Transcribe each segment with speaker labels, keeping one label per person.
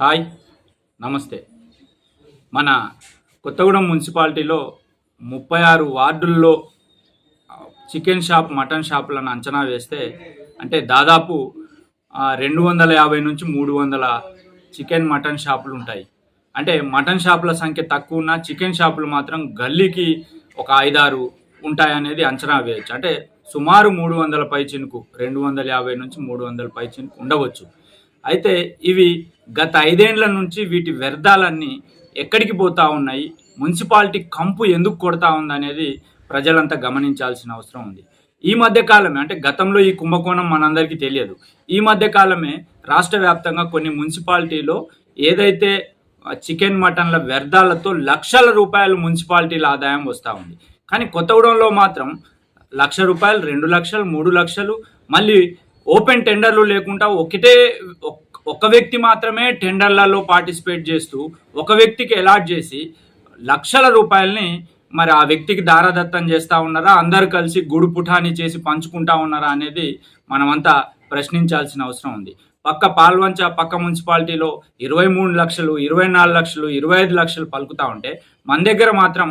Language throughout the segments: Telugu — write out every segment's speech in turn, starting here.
Speaker 1: హాయ్ నమస్తే. మన కొత్తగూడెం మున్సిపాలిటీలో ముప్పై ఆరు వార్డుల్లో చికెన్ షాప్ మటన్ షాపులను అంచనా వేస్తే అంటే దాదాపు రెండు వందల యాభై నుంచి మూడు వందల చికెన్ మటన్ షాపులు ఉంటాయి. అంటే మటన్ షాపుల సంఖ్య తక్కువ ఉన్న చికెన్ షాపులు మాత్రం గల్లీకి ఒక ఐదారు ఉంటాయనేది అంచనా వేయచ్చు. అంటే సుమారు మూడు వందల పైచినుకు రెండు వందల యాభై నుంచి మూడు వందల పైచినుకు ఉండవచ్చు. అయితే ఇవి గత ఐదేండ్ల నుంచి వీటి వ్యర్థాలన్నీ ఎక్కడికి పోతా ఉన్నాయి? మున్సిపాలిటీ కంపు ఎందుకు కొడతా ఉంది అనేది ప్రజలంతా గమనించాల్సిన అవసరం ఉంది. ఈ మధ్య కాలమే అంటే గతంలో ఈ కుంభకోణం మనందరికీ తెలియదు. ఈ మధ్య కాలమే రాష్ట్ర వ్యాప్తంగా కొన్ని మున్సిపాలిటీలో ఏదైతే చికెన్ మటన్ల వ్యర్థాలతో లక్షల రూపాయలు మున్సిపాలిటీల ఆదాయం వస్తూ ఉంది. కానీ కొత్తగూడెంలో మాత్రం లక్ష రూపాయలు రెండు లక్షలు మూడు లక్షలు మళ్ళీ ఓపెన్ టెండర్లు లేకుండా ఒకటే ఒక వ్యక్తి మాత్రమే టెండర్లలో పార్టిసిపేట్ చేస్తూ ఒక వ్యక్తికి అలాట్ చేసి లక్షల రూపాయలని మరి ఆ వ్యక్తికి దారదత్తం చేస్తూ ఉన్నారా? అందరు కలిసి గుడు పుఠాని చేసి పంచుకుంటా ఉన్నారా అనేది మనమంతా ప్రశ్నించాల్సిన అవసరం ఉంది. పక్క పాల్వంచ పక్క మున్సిపాలిటీలో ఇరవై మూడు లక్షలు ఇరవై నాలుగు లక్షలు ఇరవై ఐదు లక్షలు పలుకుతా ఉంటే మన దగ్గర మాత్రం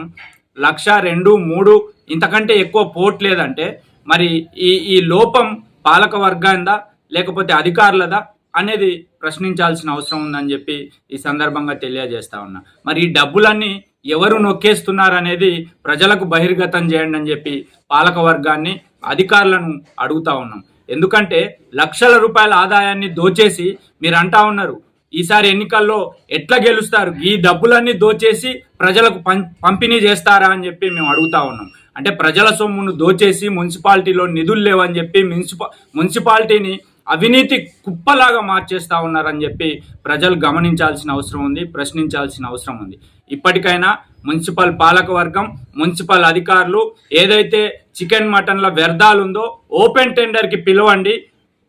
Speaker 1: లక్ష రెండు మూడు ఇంతకంటే ఎక్కువ పోట్లేదంటే మరి ఈ ఈ లోపం పాలక వర్గాందా లేకపోతే అధికారులదా? అనేది ప్రశ్నించాల్సిన అవసరం ఉందని చెప్పి ఈ సందర్భంగా తెలియజేస్తా ఉన్నా. మరి ఈ డబ్బులన్నీ ఎవరు నొక్కేస్తున్నారనేది ప్రజలకు బహిర్గతం చేయండి అని చెప్పి పాలక వర్గాన్ని అధికారులను అడుగుతా ఉన్నాం. ఎందుకంటే లక్షల రూపాయల ఆదాయాన్ని దోచేసి మీరు అంటా ఉన్నారు ఈసారి ఎన్నికల్లో ఎట్లా గెలుస్తారు? ఈ డబ్బులన్నీ దోచేసి ప్రజలకు పం పంపిణీ చేస్తారా అని చెప్పి మేము అడుగుతా ఉన్నాం. అంటే ప్రజల సొమ్మును దోచేసి మున్సిపాలిటీలో నిధులు లేవని చెప్పి మున్సిపా మున్సిపాలిటీని అవినీతి కుప్పలాగా మార్చేస్తా ఉన్నారని చెప్పి ప్రజలు గమనించాల్సిన అవసరం ఉంది ప్రశ్నించాల్సిన అవసరం ఉంది. ఇప్పటికైనా మున్సిపల్ పాలకవర్గం మున్సిపల్ అధికారులు ఏదైతే చికెన్ మటన్ల వ్యర్థాలు ఉందో ఓపెన్ టెండర్కి పిలవండి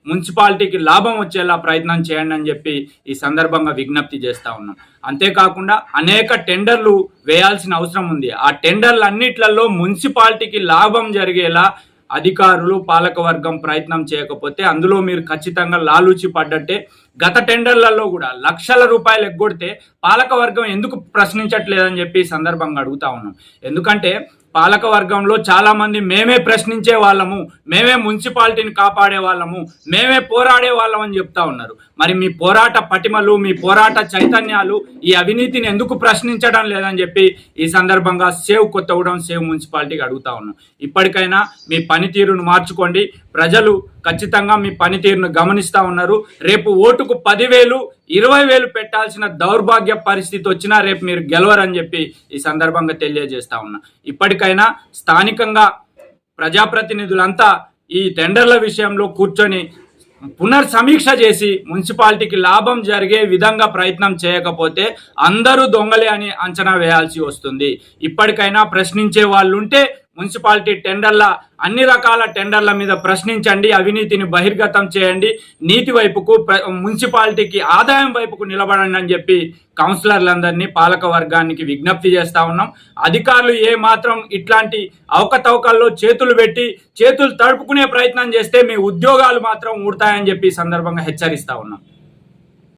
Speaker 1: మున్సిపాలిటీకి లాభం వచ్చేలా ప్రయత్నం చేయండి అని చెప్పి ఈ సందర్భంగా విజ్ఞప్తి చేస్తా ఉన్నాం. అంతేకాకుండా అనేక టెండర్లు వేయాల్సిన అవసరం ఉంది. ఆ టెండర్లు అన్నిట్లలో మున్సిపాలిటీకి లాభం జరిగేలా అధికారులు పాలకవర్గం ప్రయత్నం చేయకపోతే అందులో మీరు ఖచ్చితంగా లాలూచి పడ్డట్టే గత టెండర్లలో కూడా లక్షల రూపాయలు ఎగ్గొడితే పాలకవర్గం ఎందుకు ప్రశ్నించట్లేదని చెప్పి సందర్భంగా అడుగుతా ఉన్నాం. ఎందుకంటే పాలక వర్గంలో చాలా మంది మేమే ప్రశ్నించే వాళ్ళము మేమే మున్సిపాలిటీని కాపాడే వాళ్ళము మేమే పోరాడే వాళ్ళం అని చెప్తా ఉన్నారు. మరి మీ పోరాట పటిమలు మీ పోరాట చైతన్యాలు ఈ అవినీతిని ఎందుకు ప్రశ్నించడం లేదని చెప్పి ఈ సందర్భంగా సేవ్ కొత్తగూడెం సేవ్ మున్సిపాలిటీకి అడుగుతా ఉన్నాం. ఇప్పటికైనా మీ పనితీరును మార్చుకోండి. ప్రజలు ఖచ్చితంగా మీ పనితీరును గమనిస్తా ఉన్నారు. రేపు ఓటుకు పదివేలు ఇరవై వేలు పెట్టాల్సిన దౌర్భాగ్య పరిస్థితి వచ్చినా రేపు మీరు గెలవరని చెప్పి ఈ సందర్భంగా తెలియజేస్తా ఉన్నా. ఇప్పటికైనా స్థానికంగా ప్రజాప్రతినిధులంతా ఈ టెండర్ల విషయంలో కూర్చొని పునర్సమీక్ష చేసి మున్సిపాలిటీకి లాభం జరిగే విధంగా ప్రయత్నం చేయకపోతే అందరూ దొంగలే అని అంచనా వేయాల్సి వస్తుంది. ఇప్పటికైనా ప్రశ్నించే వాళ్ళు ఉంటే మున్సిపాలిటీ టెండర్ల అన్ని రకాల టెండర్ల మీద ప్రశ్నించండి అవినీతిని బహిర్గతం చేయండి నీతి వైపుకు మున్సిపాలిటీకి ఆదాయం వైపుకు నిలబడండి అని చెప్పి కౌన్సిలర్లందరినీ పాలక వర్గానికి విజ్ఞప్తి చేస్తా ఉన్నాం. అధికారులు ఏ మాత్రం ఇట్లాంటి అవకతవకల్లో చేతులు పెట్టి చేతులు తడుపుకునే ప్రయత్నం చేస్తే మీ ఉద్యోగాలు మాత్రం ఊడతాయని చెప్పి సందర్భంగా హెచ్చరిస్తా ఉన్నాం.